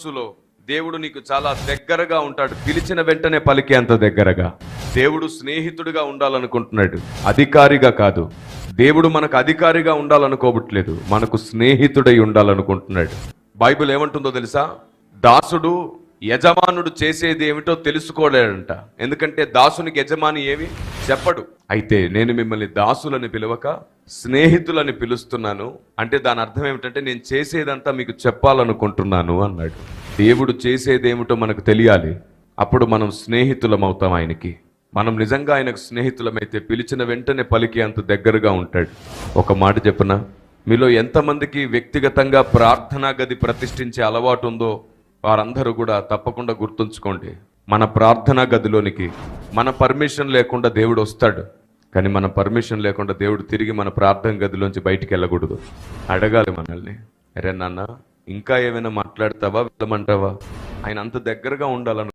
మనస్సులో దేవుడు నీకు చాలా దగ్గరగా ఉంటాడు. పిలిచిన వెంటనే పలికే అంత దగ్గరగా. దేవుడు స్నేహితుడిగా ఉండాలనుకుంటున్నాడు. అధికారిగా కాదు. దేవుడు మనకు అధికారిగా ఉండాలనుకోవట్లేదు మనకు స్నేహితుడై ఉండాలనుకుంటున్నాడు. బైబిల్ ఏమంటుందో తెలుసా? దాసుడు యజమానుడు చేసేది ఏమిటో తెలుసుకోలేడంట. ఎందుకంటే దాసునికి యజమాని ఏమి? చెప్పడు. అయితే నేను మిమ్మల్ని దాసులని పిలవక స్నేహితులని పిలుస్తున్నాను. అంటే దాని అర్థం ఏమిటంటే నేను చేసేదంతా మీకు చెప్పాలనుకుంటున్నాను అన్నాడు. దేవుడు చేసేదేమిటో మనకు తెలియాలి. అప్పుడు మనం స్నేహితులం అవుతాం ఆయనకి. మనం నిజంగా ఆయనకు స్నేహితులమైతే పిలిచిన వెంటనే పలికి అంత దగ్గరగా ఉంటాడు. ఒక మాట చెప్పనా? మీలో ఎంతమందికి వ్యక్తిగతంగా ప్రార్థనా గది ప్రతిష్ఠించే అలవాటు ఉందో వారందరూ కూడా తప్పకుండా గుర్తుంచుకోండి. మన ప్రార్థనా గదిలోనికి మన పర్మిషన్ లేకుండా దేవుడు వస్తాడు. కానీ మన పర్మిషన్ లేకుండా దేవుడు తిరిగి మన ప్రార్థన గదిలోంచి బయటికి వెళ్ళకూడదు. అడగాలి మనల్ని. అరే నాన్న ఇంకా ఏమైనా మాట్లాడతావా? వెళ్ళమంటావా? ఆయన అంత దగ్గరగా ఉండాలను